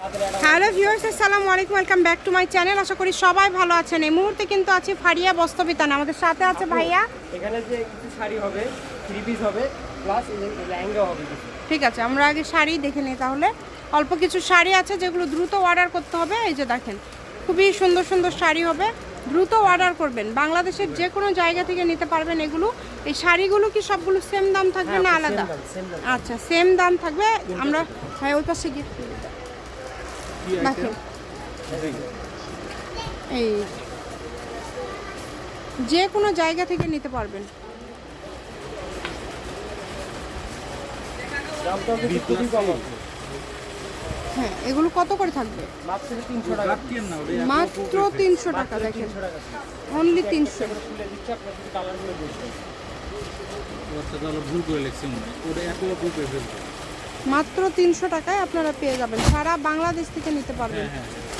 Hello viewers আসসালামু আলাইকুম welcome back to my channel. আশা করি সবাই ভালো আছেন। এই মুহূর্তে কিন্তু আছি ফারিয়া বস্তবিতান আমাদের সাথে আছে ভাইয়া। এখানে যে কিছু শাড়ি হবে থ্রি পিস হবে প্লাস লেহেঙ্গা হবে ঠিক আছে আমরা আগে শাড়ি দেখে নিই তাহলে। অল্প কিছু শাড়ি আছে যেগুলো দ্রুত অর্ডার করতে হবে। এই যে দেখেন খুবই সুন্দর সুন্দর শাড়ি হবে। দ্রুত অর্ডার করবেন। বাংলাদেশের যে কোনো জায়গা থেকে নিতে পারবেন এগুলো। এই শাড়িগুলো কি সবগুলো সেম দাম থাকবে না আলাদা। আচ্ছা সেম দাম থাকবে। আমরা হ্যাঁ ওই পাশে গিয়ে দেখেন এই যে কোনো জায়গা থেকে নিতে পারবেন। হ্যাঁ এগুলো কত করে থাকবে? মাত্র তিনশো টাকা। মাত্র তিনশো টাকা দেখেন। অনলি তিনশো। আচ্ছা ভুল করে লিখছি মনে হয়। ওটা এক ভুল করে ফেলছে। মাত্র তিনশো টাকায় আপনারা পেয়ে যাবেন। সারা বাংলাদেশ থেকে নিতে পারবেন।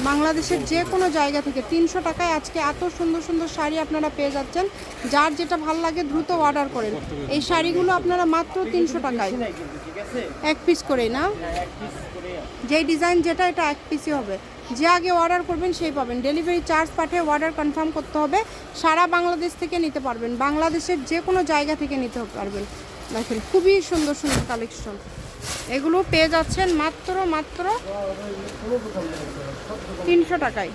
বাংলাদেশের যে কোনো জায়গা থেকে তিনশো টাকায় আজকে এত সুন্দর সুন্দর শাড়ি আপনারা পেয়ে যাচ্ছেন। যার যেটা ভালো লাগে দ্রুত অর্ডার করেন। এই শাড়িগুলো আপনারা মাত্র তিনশো টাকায়। এক পিস করেই না? হ্যাঁ যেই ডিজাইন যেটা এটা এক পিসই হবে। যে আগে অর্ডার করবেন সেই পাবেন। ডেলিভারি চার্জ পাঠিয়ে অর্ডার কনফার্ম করতে হবে। সারা বাংলাদেশ থেকে নিতে পারবেন। বাংলাদেশের যে কোনো জায়গা থেকে নিতে পারবেন। দেখেন খুবই সুন্দর সুন্দর কালেকশন। এগুলো পেয়ে যাচ্ছেন মাত্র মাত্র তিনশো টাকায়।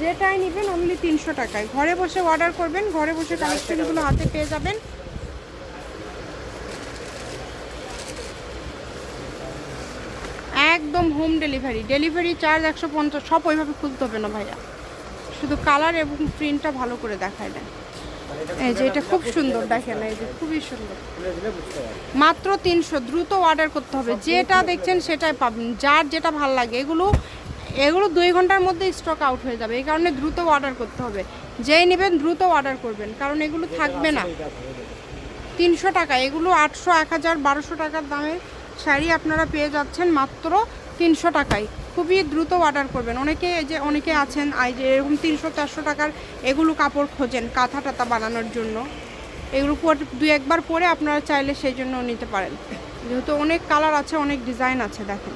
যেটাই নেবেন অনলি তিনশো টাকায়। ঘরে বসে অর্ডার করবেন, ঘরে বসে কালেকশনগুলো হাতে পেয়ে যাবেন। একদম হোম ডেলিভারি ডেলিভারি চার্জ একশো পঞ্চাশ, সব ওইভাবে খুলতে হবে না ভাইয়া। শুধু কালার এবং প্রিন্টটা ভালো করে দেখায় দেন। এই যে এটা খুব সুন্দর দেখেন, এই যে খুবই সুন্দর। মাত্র তিনশো, দ্রুত অর্ডার করতে হবে। যেটা দেখছেন সেটাই পাবেন। যার যেটা ভালো লাগে, এগুলো এগুলো দুই ঘণ্টার মধ্যে স্টক আউট হয়ে যাবে। এই কারণে দ্রুত অর্ডার করতে হবে। যেই নেবেন দ্রুত অর্ডার করবেন, কারণ এগুলো থাকবে না। তিনশো টাকা, এগুলো আটশো, এক হাজার, বারোশো টাকার দামের শাড়ি আপনারা পেয়ে যাচ্ছেন মাত্র তিনশো টাকায়। খুবই দ্রুত অর্ডার করবেন। অনেকে যে অনেকে আছেন, আই যে এরকম তিনশো, চারশো টাকার এগুলো কাপড় খোঁজেন, কাঁথা টাতা বানানোর জন্য। এগুলো পরে দুই একবার পরে আপনারা চাইলে সেই জন্য নিতে পারেন। যেহেতু অনেক কালার আছে, অনেক ডিজাইন আছে, দেখেন।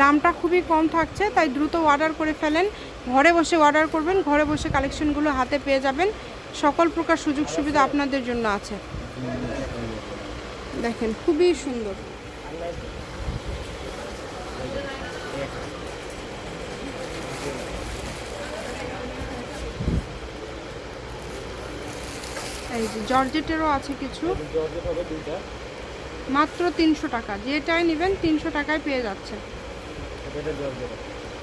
দামটা খুবই কম থাকছে, তাই দ্রুত অর্ডার করে ফেলেন। ঘরে বসে অর্ডার করবেন, ঘরে বসে কালেকশনগুলো হাতে পেয়ে যাবেন। সকল প্রকার সুযোগ সুবিধা আপনাদের জন্য আছে। দেখেন, খুবই সুন্দর। এই যে জর্জেটেরও আছে কিছু। মাত্র তিনশো টাকা। যেটাই নেবেন তিনশো টাকায় পেয়ে যাচ্ছে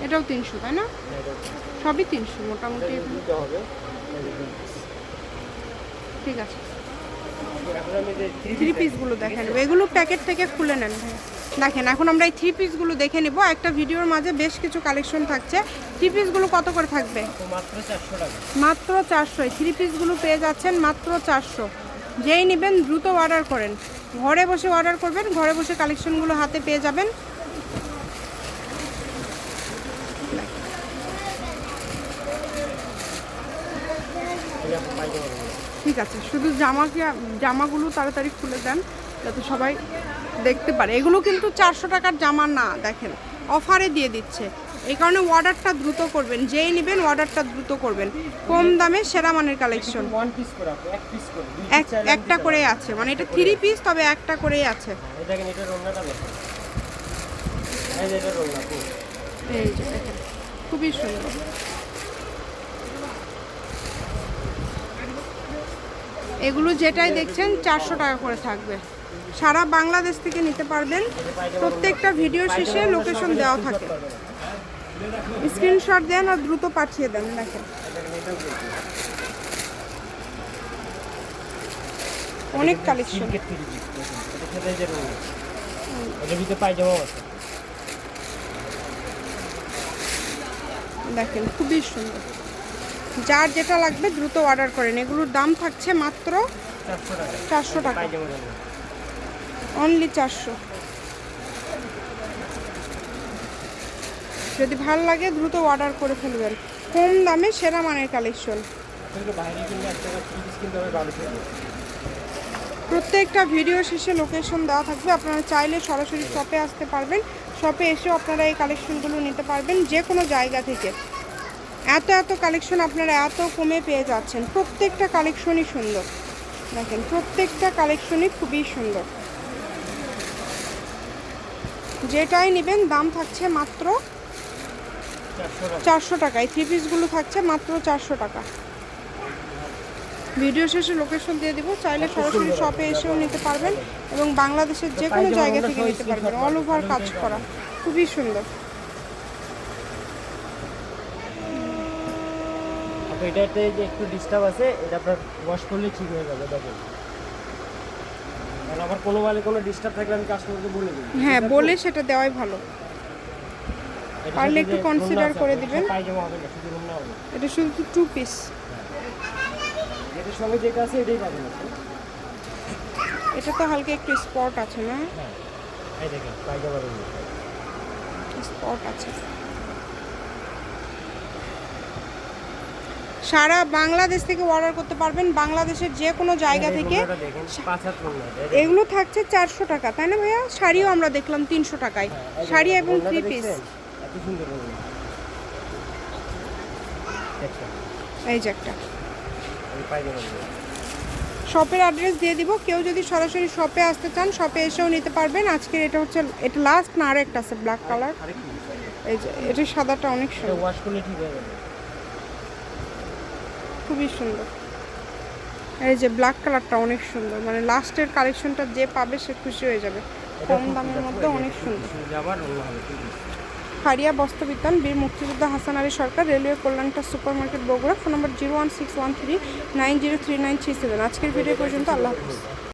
এটাও তিনশো তাই না? সবই তিনশো মোটামুটি। ঠিক আছে। থ্রি পিসগুলো দেখে নেব এগুলো প্যাকেট থেকে খুলে নেন ভাই দেখেন এখন আমরা এই থ্রি পিসগুলো দেখে নেব। একটা ভিডিওর মাঝে বেশ কিছু কালেকশন থাকছে। থ্রি পিসগুলো কত করে থাকবে? মাত্র চারশো থ্রি পিসগুলো পেয়ে যাচ্ছেন মাত্র চারশো। যেই নেবেন দ্রুত অর্ডার করেন। ঘরে বসে অর্ডার করবেন ঘরে বসে কালেকশনগুলো হাতে পেয়ে যাবেন। ঠিক আছে শুধু জামাকে জামাগুলো তাড়াতাড়ি খুলে দেন। যাতে সবাই দেখতে পারে। এগুলো কিন্তু চারশো টাকার জামা না দেখেন। অফারে দিয়ে দিচ্ছে। এই কারণে অর্ডারটা দ্রুত করবেন। যেই নেবেন অর্ডারটা দ্রুত করবেন। কম দামে সেরা মানের কালেকশন করে করে একটা করেই আছে। মানে এটা থ্রি পিস তবে একটা করেই আছে। এই যে দেখেন খুবই সুন্দর। এগুলো যেটাই দেখছেন চারশো টাকা করে থাকবে। সারা বাংলাদেশ থেকে নিতে পারবেন। প্রত্যেকটা ভিডিও শেষে লোকেশন দেওয়া থাকে। স্ক্রিনশট দেন আর দ্রুত পাঠিয়ে দেন, দেখেন। অনেক কালেকশন দেখেন, খুবই সুন্দর। যার যেটা লাগবে দ্রুত অর্ডার করেন। এগুলোর দাম থাকছে মাত্র চারশো টাকা চারশো টাকা। অনলি চারশো। যদি ভালো লাগে, দ্রুত অর্ডার করে ফেলবেন। কম দামে সেরা মানের কালেকশন প্রত্যেকটা ভিডিও শেষে লোকেশন দেওয়া থাকবে। আপনারা চাইলে সরাসরি শপে আসতে পারবেন। শপে এসেও আপনারা এই কালেকশনগুলো নিতে পারবেন যে কোনো জায়গা থেকে। এত এত কালেকশন আপনারা এত কমে পেয়ে যাচ্ছেন। প্রত্যেকটা কালেকশনই সুন্দর। দেখেন, প্রত্যেকটা কালেকশনই খুবই সুন্দর। যেটাই নেবেন দাম থাকছে মাত্র চারশো টাকা এই থ্রি পিসগুলো থাকছে মাত্র চারশো টাকা। ভিডিও শেষে লোকেশন দিয়ে দিব চাইলে সরাসরি শপে এসেও নিতে পারবেন এবং বাংলাদেশের যে কোনো জায়গা থেকে নিতে পারবেন। অল ওভার কাজ করা। খুবই সুন্দর। আপু এটাতে যে একটু ডিস্টার্ব আছে এটা আপনার ওয়াশ করলে ঠিক হয়ে যাবে দেখেন। আর আবার কোনো মানে কোনো ডিস্টার্ব থাকলে আমি কাস্টমারকে বলে দিই হ্যাঁ বলে সেটা দেওয়াই ভালো। পারলে একটু আছে, করে দিবেন। পায়জামা হবে না শুধু হবে। এটা শুধু টু পিস এটার সঙ্গে যেটা আছে এটাই পাবেন এটা তো হালকা একটু স্পট আছে না? হ্যাঁ এই দেখেন পায়জামার স্পট আছে। সারা বাংলাদেশ থেকে অর্ডার করতে পারবেন। বাংলাদেশের যে কোনো জায়গা থেকে এটা। এই এগুলো থাকছে চারশো টাকা তাই না ভাইয়া? শাড়িও আমরা দেখলাম তিনশো টাকায়। শাড়ি এবং থ্রি পিস এই যে একটা। শপের অ্যাড্রেস দিয়ে দিব। কেউ যদি সরাসরি শপে আসতে চান শপে এসেও নিতে পারবেন। আজকের এটা হচ্ছে এটা লাস্ট না আরেকটা আছে ব্ল্যাক কালার এই যে এটা সাদাটা অনেক সুন্দর। ওয়াশ করলে ঠিক হয়ে যাবে। খুবই সুন্দর। এই যে ব্ল্যাক কালারটা অনেক সুন্দর। মানে লাস্টের কালেকশনটা যে পাবে সে খুশি হয়ে যাবে। কম দামের মধ্যে অনেক সুন্দর। হারিয়া বস্ত্রবিতান বীর মুক্তিযোদ্ধা Hasan Ali Sarkar railway কল্যাণটা super market Bogura phone number zero one six one three nine zero three nine three seven. আজকের ভিডিও পর্যন্ত আল্লাহ হাফিজ।